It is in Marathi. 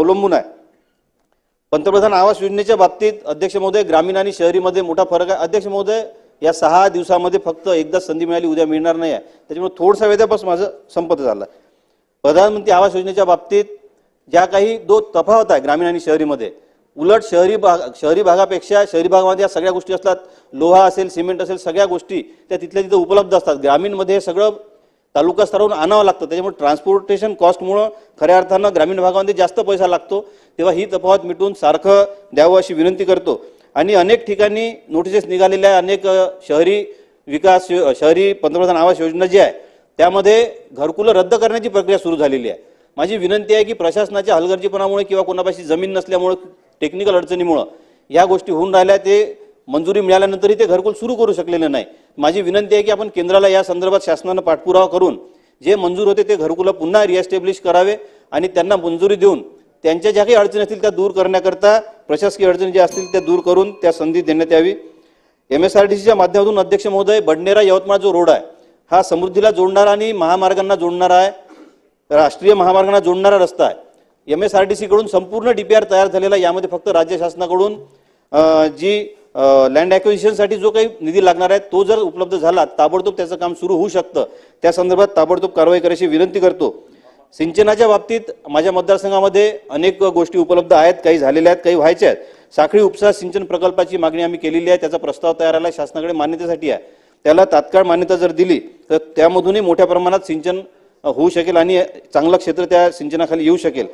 अवलंबून आहे. पंतप्रधान आवास योजनेच्या बाबतीत अध्यक्ष महोदय ग्रामीण आणि शहरीमध्ये मोठा फरक आहे. अध्यक्ष महोदय या सहा दिवसामध्ये फक्त एकदा संधी मिळाली उद्या मिळणार नाही आहे. त्याच्यामुळे थोडसा वेळापासून माझं संपत झालं. प्रधानमंत्री आवास योजनेच्या बाबतीत ज्या काही दो तफावत आहे ग्रामीण आणि शहरीमध्ये उलट शहरी भाग शहरी भागापेक्षा शहरी भागामध्ये या सगळ्या गोष्टी असतात. लोहा असेल सिमेंट असेल सगळ्या गोष्टी त्या तिथल्या तिथं उपलब्ध असतात. ग्रामीणमध्ये हे सगळं तालुका स्तरावरून आणावं लागतं. त्याच्यामुळे ट्रान्सपोर्टेशन कॉस्टमुळं खऱ्या अर्थानं ग्रामीण भागामध्ये जास्त पैसा लागतो. तेव्हा ही तफावत मिटून सारखं द्यावं अशी विनंती करतो. आणि अनेक ठिकाणी नोटिसेस निघालेल्या आहे. अनेक शहरी विकास शहरी पंतप्रधान आवास योजना जी आहे त्यामध्ये घरकुलं रद्द करण्याची प्रक्रिया सुरू झालेली आहे. माझी विनंती आहे की प्रशासनाच्या हलगर्जीपणामुळे किंवा कोणापाशी जमीन नसल्यामुळं टेक्निकल अडचणीमुळं या गोष्टी होऊन राहिल्या ते मंजुरी मिळाल्यानंतरही ते घरकुल सुरू करू शकलेले नाही. माझी विनंती आहे की आपण केंद्राला या संदर्भात शासनानं पाठपुरावा करून जे मंजूर होते ते घरकुलं पुन्हा रिएस्टॅब्लिश करावे आणि त्यांना मंजुरी देऊन त्यांच्या ज्या काही अडचणी असतील त्या दूर करण्याकरता प्रशासकीय अडचणी ज्या असतील त्या दूर करून त्या संधी देण्यात यावी. एम एस आर टी सीच्या माध्यमातून अध्यक्ष महोदय बडनेरा यवतमाळ जो रोड आहे हा समृद्धीला जोडणारा आणि महामार्गांना जोडणारा आहे राष्ट्रीय महामार्गांना जोडणारा रस्ता आहे. एम एस आर टी सीकडून संपूर्ण डी पी आर तयार झालेला यामध्ये फक्त राज्य शासनाकडून जी लँड ॲक्विजिशनसाठी जो काही निधी लागणार आहे तो जर उपलब्ध झाला ताबडतोब त्याचं काम सुरू होऊ शकतं. त्या संदर्भात ताबडतोब कारवाई करायची विनंती करतो. सिंचनाच्या बाबतीत माझ्या मतदारसंघामध्ये अनेक गोष्टी उपलब्ध आहेत काही झालेल्या आहेत काही व्हायच्या आहेत. साखळी उपसा सिंचन प्रकल्पाची मागणी आम्ही केलेली आहे त्याचा प्रस्ताव तयार आला शासनाकडे मान्यतेसाठी आहे. त्याला तात्काळ मान्यता जर दिली तर त्यामधूनही मोठ्या प्रमाणात सिंचन होऊ शकेल आणि चांगलं क्षेत्र त्या सिंचनाखाली येऊ शकेल.